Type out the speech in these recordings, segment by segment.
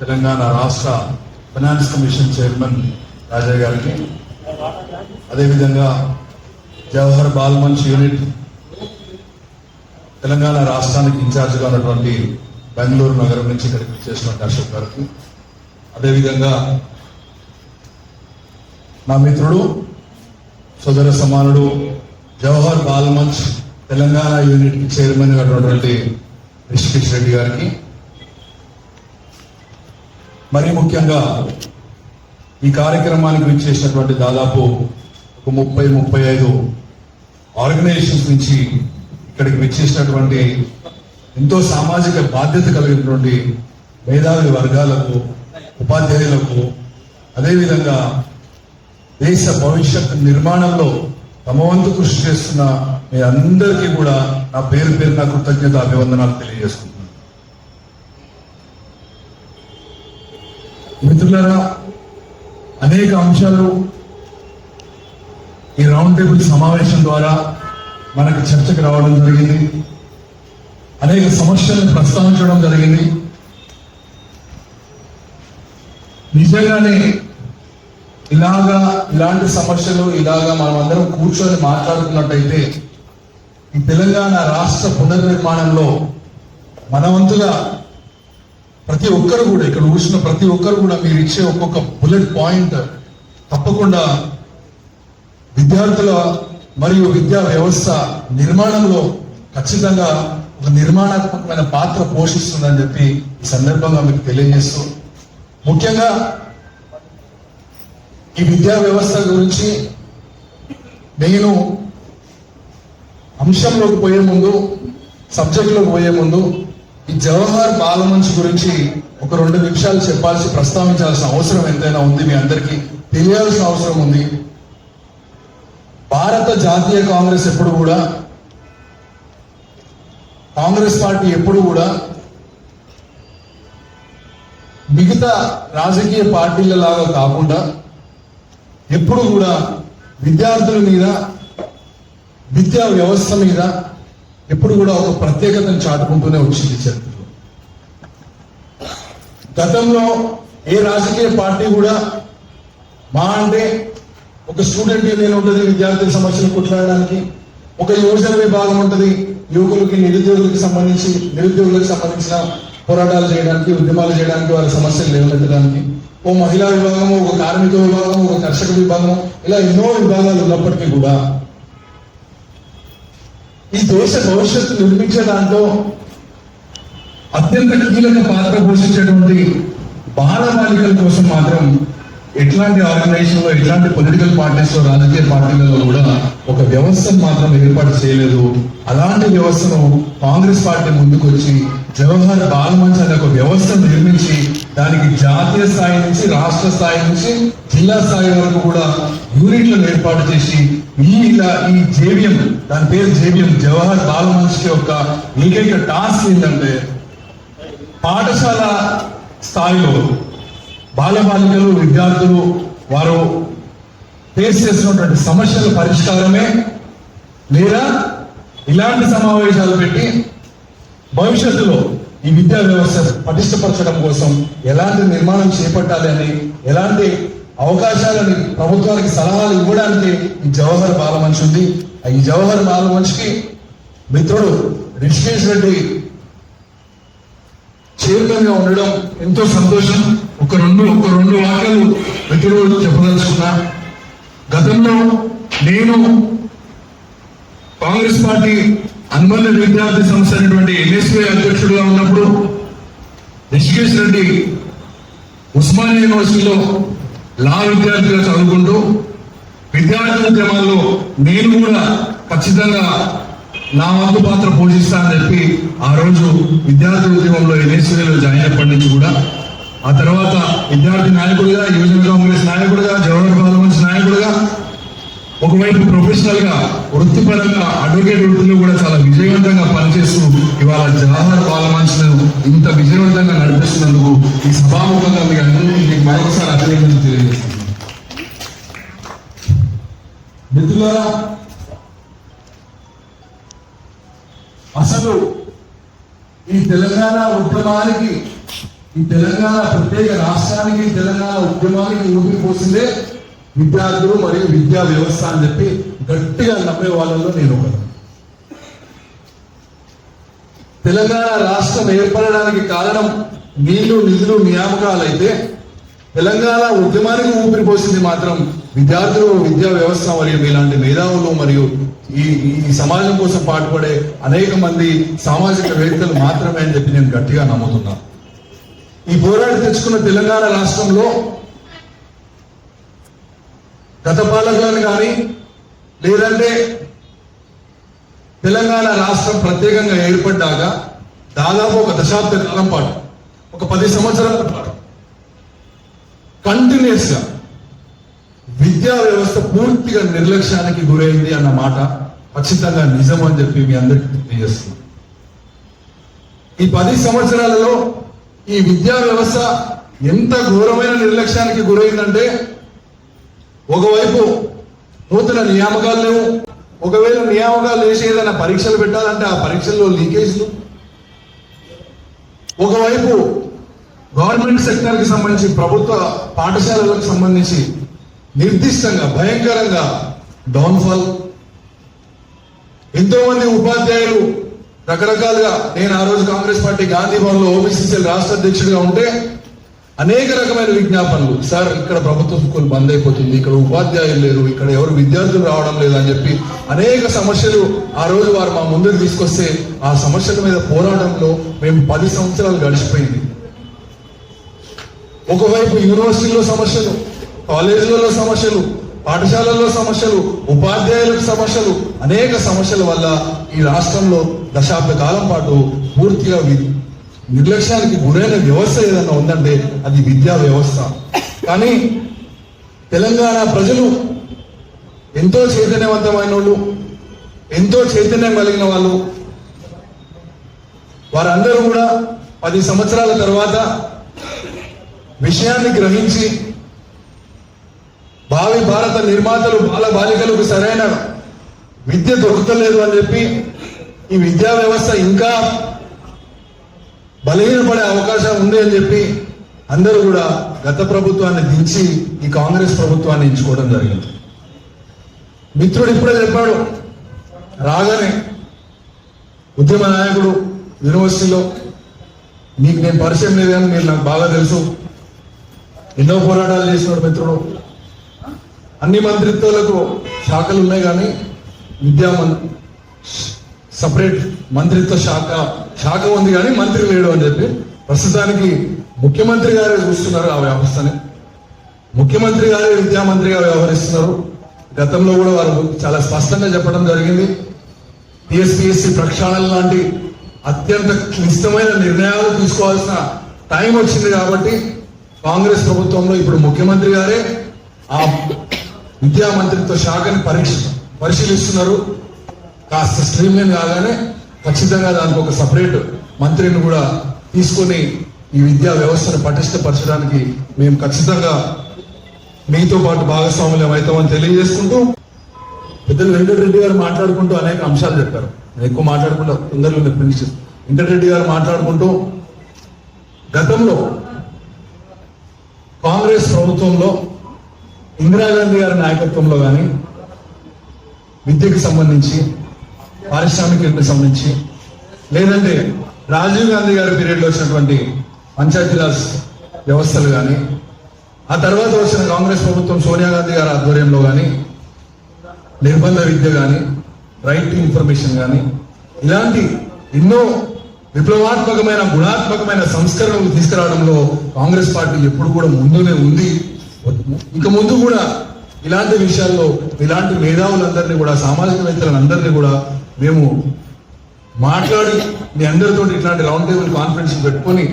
తెలంగాణ రాష్ట్ర finance commission chairman Raja గారికి. అదేవిధంగా జవహర్ బాల్ మంచ్ యూనిట్ తెలంగాణ రాష్ట్రానికి ఇన్ఛార్జ్గా ఉన్నటువంటి బెంగళూరు నగరం నుంచి ఇక్కడికి చేసినటువంటి అశోక్ గారికి. అదేవిధంగా నా మిత్రుడు సోదర సమానుడు జవహర్ బాల్ మంచ్ తెలంగాణ యూనిట్ చైర్మన్గా ఉన్నటువంటి రిషికేష్ రెడ్డి గారికి. మరీ ముఖ్యంగా ఈ కార్యక్రమానికి విచ్చేసినటువంటి దాదాపు ఒక ముప్పై ముప్పై ఐదు ఆర్గనైజేషన్స్ నుంచి ఇక్కడికి విచ్చేసినటువంటి ఎంతో సామాజిక బాధ్యత కలిగినటువంటి మేధావి వర్గాలకు ఉపాధ్యాయులకు అదేవిధంగా దేశ భవిష్యత్ నిర్మాణంలో తమ వంతు కృషి చేస్తున్న మీ అందరికీ కూడా నా పేరు పేరు నా కృతజ్ఞత అభివందనాలు తెలియజేస్తుంది మిత్రులరా అనేక అంశాలు ఈ రౌండ్ టేబుల్ సమావేశం ద్వారా మనకు చర్చకు రావడం జరిగింది. అనేక సమస్యలను ప్రస్తావించడం జరిగింది. నిజంగానే ఇలాగా ఇలాంటి సమస్యలు ఇలాగా మనం అందరం కూర్చొని మాట్లాడుకున్నట్టయితే ఈ తెలంగాణ రాష్ట్ర పునర్నిర్మాణంలో మన వంతుగా ప్రతి ఒక్కరు కూడా ఇక్కడ కూర్చున్న ప్రతి ఒక్కరు కూడా మీరు ఇచ్చే ఒక్కొక్క బుల్లెట్ పాయింట్ తప్పకుండా విద్యార్థుల మరియు విద్యా వ్యవస్థ నిర్మాణంలో ఖచ్చితంగా ఒక నిర్మాణాత్మకమైన పాత్ర పోషిస్తుందని చెప్పి ఈ సందర్భంగా మీకు తెలియజేస్తూ ముఖ్యంగా ఈ విద్యా వ్యవస్థ గురించి నేను అంశంలోకి పోయే ముందు సబ్జెక్టులోకి పోయే ముందు ఈ జవహర్ బాలమంచు గురించి ఒక రెండు నిమిషాలు చెప్పాల్సి ప్రస్తావించాల్సిన అవసరం ఎంతైనా ఉంది మీ అందరికీ తెలియాల్సిన అవసరం ఉంది. భారత జాతీయ కాంగ్రెస్ ఎప్పుడు కూడా కాంగ్రెస్ పార్టీ ఎప్పుడు కూడా మిగతా రాజకీయ పార్టీల లాగా కాకుండా ఎప్పుడు కూడా విద్యార్థుల మీద విద్యా వ్యవస్థ మీద ఎప్పుడు కూడా ఒక ప్రత్యేకతను చాటుకుంటూనే వచ్చింది చరిత్రలో. గతంలో ఏ రాజకీయ పార్టీ కూడా మా అంటే ఒక స్టూడెంట్ యూనియన్ ఉంటుంది విద్యార్థుల సమస్యలు కొట్లాడడానికి ఒక యువజన విభాగం ఉంటుంది యువకులకి నిరుద్యోగులకు సంబంధించి నిరుద్యోగులకు సంబంధించిన పోరాటాలు చేయడానికి ఉద్యమాలు చేయడానికి వారి సమస్యలు లేవనెత్తడానికి ఓ మహిళా విభాగము ఒక కార్మిక విభాగం ఒక కర్షక విభాగం ఇలా ఎన్నో విభాగాలు ఉన్నప్పటికీ కూడా ఈ దేశ భవిష్యత్తు నిర్మించే దాంట్లో అత్యంత కీలక పాత్ర పోషించేటువంటి బాలబాలికల కోసం మాత్రం ఎట్లాంటి ఆర్గనైజేషన్లో ఎట్లాంటి పొలిటికల్ పార్టీస్లో రాజకీయ పార్టీలలో కూడా ఒక వ్యవస్థను మాత్రం ఏర్పాటు చేయలేదు. అలాంటి వ్యవస్థను కాంగ్రెస్ పార్టీ ముందుకు వచ్చి జవహర్ బాలమంచ్ అనే ఒక వ్యవస్థను నిర్మించి దానికి జాతీయ స్థాయి నుంచి రాష్ట్ర స్థాయి నుంచి జిల్లా స్థాయి వరకు కూడా యూనిట్లను ఏర్పాటు చేసి ఈ ఇలా ఈ జేవిఎం దాని పేరు జేవిఎం జవహర్ బాల్ యొక్క ఏకైక టాస్క్ ఏంటంటే పాఠశాల స్థాయిలో బాలబాలికలు విద్యార్థులు వారు ఫేస్ చేస్తున్నటువంటి సమస్యల పరిష్కారమే లేదా ఇలాంటి సమావేశాలు పెట్టి భవిష్యత్తులో ఈ విద్యా వ్యవస్థ పటిష్టపరచడం కోసం ఎలాంటి నిర్మాణం చేపట్టాలి అని ఎలాంటి అవకాశాలని ప్రభుత్వానికి సలహాలు ఇవ్వడానికి ఈ జవహర్ బాలమంచ్ ఉంది. ఈ జవహర్ బాలమంచ్కి మిత్రుడు రిషికేష్ రెడ్డి చైర్మన్గా ఉండడం ఎంతో సంతోషం. ఒక రెండు ఒక రెండు వాక్యాలు మిత్రుడు చెప్పదలుచుకున్నా. గతంలో నేను కాంగ్రెస్ పార్టీ అనుబంధ విద్యార్థి సంస్థ అయినటువంటి ఎన్ఎస్పీ అధ్యక్షుడుగా ఉన్నప్పుడు రిషికేష్ రెడ్డి ఉస్మానియా యూనివర్సిటీలో లా విద్యార్థిగా చదువుకుంటూ విద్యార్థి ఉద్యమాల్లో నేను కూడా ఖచ్చితంగా నా వంతు పాత్ర పోషిస్తానని చెప్పి ఆ రోజు విద్యార్థి ఉద్యమంలో ఎన్ఎస్సీలో జాయిన్ అయినప్పటి నుంచి కూడా. ఆ తర్వాత విద్యార్థి నాయకుడిగా యువజన కాంగ్రెస్ నాయకుడిగా జవహర్ బాలమంచ్ నాయకుడిగా ఒకవైపు ప్రొఫెషనల్గా వృత్తిపరంగా అడ్వకేట్ వృత్తిలో కూడా చాలా విజయవంతంగా పనిచేస్తూ ఇవాళ జవహర్ పార్లమెంట్స్ ఇంత విజయవంతంగా నడిపిస్తున్నందుకు ఈ సభాముఖంగా మీ అందరూ మరొకసారి అభినందనలు తెలియజేస్తున్నాను. మిత్రులారా అసలు ఈ తెలంగాణ ఉద్యమానికి ఈ తెలంగాణ ప్రత్యేక రాష్ట్రానికి తెలంగాణ ఉద్యమానికి ఊపిరి పోసిందే విద్యార్థులు మరియు విద్యా వ్యవస్థ అని చెప్పి గట్టిగా నమ్మే వాళ్ళలో నేను ఒకరు తెలంగాణ రాష్ట్రం ఏర్పడడానికి కారణం నీళ్ళు నిధులు నియామకాలు అయితే తెలంగాణ ఉద్యమానికి ఊపిరి పోసింది మాత్రం విద్యార్థులు విద్యా వ్యవస్థ మరియు మీలాంటి మేధావులు మరియు ఈ ఈ సమాజం కోసం పాటుపడే అనేక మంది సామాజిక వేత్తలు మాత్రమే అని చెప్పి నేను గట్టిగా నమ్ముతున్నాను ఈ పోరాడి తెచ్చుకున్న తెలంగాణ రాష్ట్రంలో గత పాలకులను కానీ లేదంటే తెలంగాణ రాష్ట్రం ప్రత్యేకంగా ఏర్పడ్డాక దాదాపు ఒక దశాబ్ద కాలం పాటు ఒక పది సంవత్సరాల పాటు కంటిన్యూస్గా విద్యా వ్యవస్థ పూర్తిగా నిర్లక్ష్యానికి గురైంది అన్న మాట ఖచ్చితంగా నిజం అని చెప్పి మీ అందరికీ తెలియజేస్తున్నాం. ఈ పది సంవత్సరాలలో ఈ విద్యా వ్యవస్థ ఎంత ఘోరమైన నిర్లక్ష్యానికి గురైందంటే ఒకవైపు నూతన నియామకాలు లేవు. ఒకవేళ నియామకాలు వేసి ఏదైనా పరీక్షలు పెట్టాలంటే ఆ పరీక్షల్లో లీకేజ్లు. ఒకవైపు గవర్నమెంట్ సెక్టర్కి సంబంధించి ప్రభుత్వ పాఠశాలలకు సంబంధించి నిర్దిష్టంగా భయంకరంగా డౌన్ఫాల్ ఎంతోమంది ఉపాధ్యాయులు రకరకాలుగా నేను ఆ రోజు కాంగ్రెస్ పార్టీ గాంధీ భవన్ ఓబీసీసీఎల్ రాష్ట్ర అధ్యక్షుడిగా ఉంటే అనేక రకమైన విజ్ఞాపనలు. సార్ ఇక్కడ ప్రభుత్వ స్కూల్ బంద్ అయిపోతుంది ఇక్కడ ఉపాధ్యాయులు లేరు ఇక్కడ ఎవరు విద్యార్థులు రావడం లేదు అని చెప్పి అనేక సమస్యలు ఆ రోజు వారు మా ముందుకు తీసుకొస్తే ఆ సమస్యల మీద పోరాటంలో మేము పది సంవత్సరాలు గడిచిపోయింది. ఒకవైపు యూనివర్సిటీలో సమస్యలు కాలేజీలలో సమస్యలు పాఠశాలల్లో సమస్యలు ఉపాధ్యాయులకు సమస్యలు అనేక సమస్యల వల్ల ఈ రాష్ట్రంలో దశాబ్ద కాలం పాటు పూర్తిగా నిర్లక్ష్యానికి గురైన వ్యవస్థ ఏదైనా ఉందంటే అది విద్యా వ్యవస్థ. కానీ తెలంగాణ ప్రజలు ఎంతో చైతన్యవంతమైన వాళ్ళు ఎంతో చైతన్యం కలిగిన వాళ్ళు వారందరూ కూడా పది సంవత్సరాల తర్వాత విషయాన్ని గ్రహించి భావి భారత నిర్మాతలు బాల బాలికలకు సరైన విద్య దొరుకుతలేదు అని చెప్పి ఈ విద్యా వ్యవస్థ ఇంకా బలహీనపడే అవకాశం ఉంది అని చెప్పి అందరూ కూడా గత ప్రభుత్వాన్ని దించి ఈ కాంగ్రెస్ ప్రభుత్వాన్ని ఎంచుకోవడం జరిగింది. మిత్రుడు ఇప్పుడే చెప్పాడు రాగానే ఉద్యమ నాయకుడు యూనివర్సిటీలో మీకు నేను పరిచయం లేదని మీరు నాకు బాగా తెలుసు. ఎన్నో పోరాటాలు చేసినాడు మిత్రుడు. అన్ని మంత్రిత్వాలకు శాఖలు ఉన్నాయి కానీ విద్యా మం సపరేట్ మంత్రిత్వ శాఖ శాఖ ఉంది కానీ మంత్రి లేడు అని చెప్పి ప్రస్తుతానికి ముఖ్యమంత్రి గారే చూస్తున్నారు ఆ వ్యవస్థని. ముఖ్యమంత్రి గారే విద్యామంత్రిగా వ్యవహరిస్తున్నారు. గతంలో కూడా వారు చాలా స్పష్టంగా చెప్పడం జరిగింది. టిఎస్పిఎస్సి ప్రక్షాళన లాంటి అత్యంత క్లిష్టమైన నిర్ణయాలు తీసుకోవాల్సిన టైం వచ్చింది కాబట్టి కాంగ్రెస్ ప్రభుత్వంలో ఇప్పుడు ముఖ్యమంత్రి గారే ఆ విద్యా మంత్రిత్వ శాఖని పరీక్ష పరిశీలిస్తున్నారు. కాస్త స్ట్రీమ్లైన్ కాగానే ఖచ్చితంగా దానికి ఒక సపరేట్ మంత్రిని కూడా తీసుకొని ఈ విద్యా వ్యవస్థను పటిష్టపరచడానికి మేము ఖచ్చితంగా మీతో పాటు భాగస్వాములం అవుతామని తెలియజేసుకుంటూ పెద్దలు వెంకటరెడ్డి గారు మాట్లాడుకుంటూ అనేక అంశాలు చెప్పారు. నేను ఎక్కువ మాట్లాడుకుంటూ తొందరలో ఫినిష్ వెంకటరెడ్డి గారు మాట్లాడుకుంటూ గతంలో కాంగ్రెస్ ప్రభుత్వంలో ఇందిరాగాంధీ గారి నాయకత్వంలో కానీ విద్యకు సంబంధించి పారిశ్రామికకు సంబంధించి లేదంటే రాజీవ్ గాంధీ గారి పీరియడ్లో వచ్చినటువంటి పంచాయతీరాజ్ వ్యవస్థలు కానీ ఆ తర్వాత వచ్చిన కాంగ్రెస్ ప్రభుత్వం సోనియా గాంధీ గారి ఆధ్వర్యంలో కానీ నిర్బంధ విద్య కానీ రైట్ టు ఇన్ఫర్మేషన్ కానీ ఇలాంటి ఎన్నో విప్లవాత్మకమైన గుణాత్మకమైన సంస్కరణలు తీసుకురావడంలో కాంగ్రెస్ పార్టీ ఎప్పుడు కూడా ముందునే ఉంది. ఇంక ముందు కూడా ఇలాంటి విషయాల్లో ఇలాంటి మేధావులందరినీ కూడా సామాజికవేత్తలందరినీ కూడా మేము మాట్లాడి మీ అందరితో ఇట్లాంటి రౌండ్ టేబుల్ కాన్ఫరెన్స్ పెట్టుకొని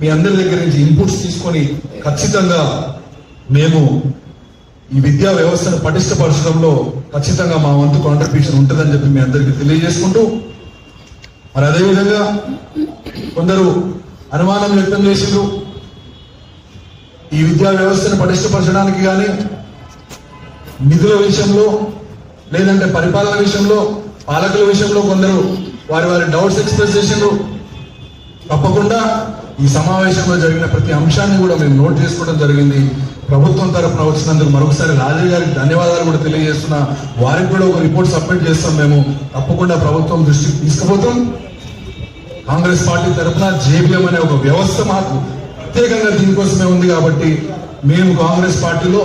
మీ అందరి దగ్గర నుంచి ఇన్పుట్స్ తీసుకొని ఖచ్చితంగా మేము ఈ విద్యా వ్యవస్థను పటిష్టపరచడంలో ఖచ్చితంగా మా వంతు కాంట్రిబ్యూషన్ ఉంటుందని చెప్పి మీ అందరికీ తెలియజేసుకుంటూ మరి అదేవిధంగా కొందరు అనుమానం వ్యక్తం చేసిండ్రు. ఈ విద్యా వ్యవస్థను పటిష్టపరచడానికి కానీ నిధుల విషయంలో లేదంటే పరిపాలన విషయంలో పాలకుల విషయంలో కొందరు వారి వారి డౌట్స్ ఎక్స్ప్రెస్ చేసిండ్రు. తప్పకుండా ఈ సమావేశంలో జరిగిన ప్రతి అంశాన్ని కూడా మేము నోట్ చేసుకోవడం జరిగింది. ప్రభుత్వం తరఫున వచ్చినందుకు మరొకసారి రాజయ్య గారికి ధన్యవాదాలు కూడా తెలియజేస్తున్నా. వారికి కూడా ఒక రిపోర్ట్ సబ్మిట్ చేస్తాం మేము. తప్పకుండా ప్రభుత్వం దృష్టికి తీసుకుపోతాం. కాంగ్రెస్ పార్టీ తరఫున జేబీఎం అనే ఒక వ్యవస్థ మాకు ప్రత్యేకంగా దీనికోసమే ఉంది కాబట్టి మేము కాంగ్రెస్ పార్టీలో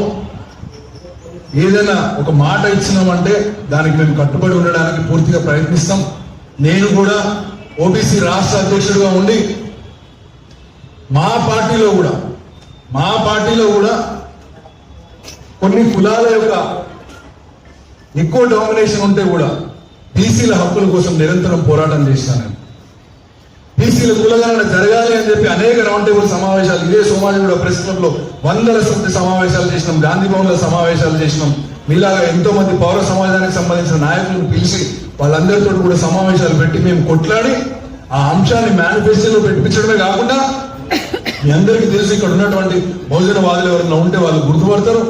ఏదైనా ఒక మాట ఇచ్చినామంటే దానికి మేము కట్టుబడి ఉండడానికి పూర్తిగా ప్రయత్నిస్తాం. నేను కూడా ఓబీసీ రాష్ట్ర అధ్యక్షుడిగా ఉండి మా పార్టీలో కూడా మా పార్టీలో కూడా కొన్ని కులాల యొక్క ఎక్కువ డామినేషన్ ఉంటే కూడా బీసీల హక్కుల కోసం నిరంతరం పోరాటం చేశాను నేను. బీసీల కులగణన జరగాలి అని చెప్పి అనేక రౌండ్ టేబుల్ సమావేశాలు ఇదే సోమాజిగూడ ప్రెస్ క్లబ్లో వందల సంఖ్య సమావేశాలు చేసినాం గాంధీ భవన్లో సమావేశాలు చేసినాం. మీలాగా ఎంతో మంది పౌర సమాజానికి సంబంధించిన నాయకులను పిలిచి వాళ్ళందరితో కూడా సమావేశాలు పెట్టి మేము కొట్లాడి ఆ అంశాన్ని మేనిఫెస్టోలో పెట్టించడమే కాకుండా మీ అందరికీ తెలుసు ఇక్కడ ఉన్నటువంటి బహుజనవాదులు ఎవరైనా ఉంటే వాళ్ళు గుర్తుపడతారు.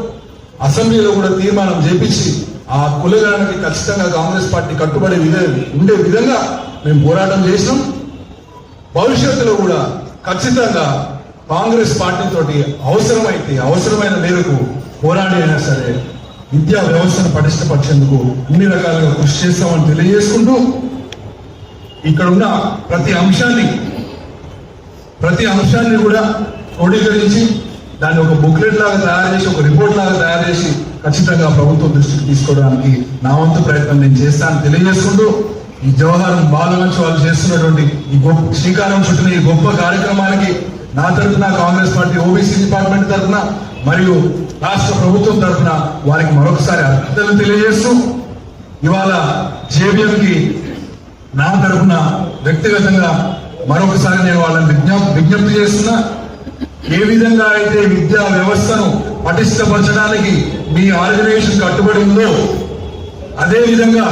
అసెంబ్లీలో కూడా తీర్మానం చేపించి ఆ కులగానికి ఖచ్చితంగా కాంగ్రెస్ పార్టీ కట్టుబడి విధ- ఉండే విధంగా మేము పోరాటం చేసినాం. భవిష్యత్తులో కూడా ఖచ్చితంగా కాంగ్రెస్ పార్టీ తోటి అవసరమైతే అవసరమైన మేరకు పోరాడి అయినా సరే విద్యా వ్యవస్థను పటిష్టపరిచేందుకు అన్ని రకాలుగా కృషి చేస్తామని తెలియజేసుకుంటూ ఇక్కడ ఉన్న ప్రతి అంశాన్ని ప్రతి అంశాన్ని కూడా క్రోడీకరించి దాన్ని ఒక బుక్లెట్ లాగా తయారు చేసి ఒక రిపోర్ట్ లాగా తయారు చేసి ఖచ్చితంగా ప్రభుత్వం దృష్టికి తీసుకోవడానికి నా వంతు ప్రయత్నం నేను చేస్తాను. తెలియజేసుకుంటూ ఈ జవహర్ బాల వాళ్ళు చేస్తున్నటువంటి ఈ గొప్ప శ్రీకారం చుట్టిన ఈ గొప్ప కార్యక్రమానికి నా తరఫున కాంగ్రెస్ పార్టీ ఓబీసీ డిపార్ట్మెంట్ తరఫున మరియు రాష్ట్ర ప్రభుత్వం తరఫున వారికి మరొకసారి అర్థాలు తెలియజేస్తూ ఇవాళ జేబీఎంకి నా తరఫున వ్యక్తిగతంగా మరొకసారి నేను వాళ్ళని విజ్ఞప్తి విజ్ఞప్తి చేస్తున్నా. ఏ విధంగా అయితే విద్యా వ్యవస్థను పటిష్టపరచడానికి మీ ఆర్గనైజేషన్ కట్టుబడి ఉందో అదే విధంగా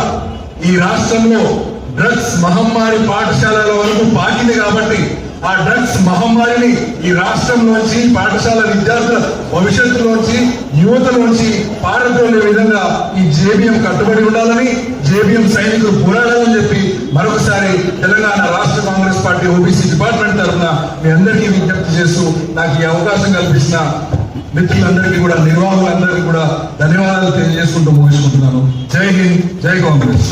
ఈ రాష్ట్రంలో డ్రగ్స్ మహమ్మారి పాఠశాలల వరకు పాకింది కాబట్టి ఆ డ్రగ్స్ మహమ్మారిని ఈ రాష్ట్రంలోంచి పాఠశాల విద్యార్థుల భవిష్యత్తులోంచి యువతలోంచి పారదోలే విధంగా ఈ జేబీఎం కట్టుబడి ఉండాలని జేబీఎం సైనికులు పోరాడాలని చెప్పి మరొకసారి తెలంగాణ రాష్ట్ర కాంగ్రెస్ పార్టీ ఓబీసీ డిపార్ట్మెంట్ తరఫున మీ అందరికీ విజ్ఞప్తి చేస్తూ నాకు ఈ అవకాశం కల్పించిన మిత్రులందరికీ కూడా నిర్వాహకులందరికీ కూడా ధన్యవాదాలు తెలియజేసుకుంటూ ముగించుకుంటున్నాను. జై హింద్ జై కాంగ్రెస్.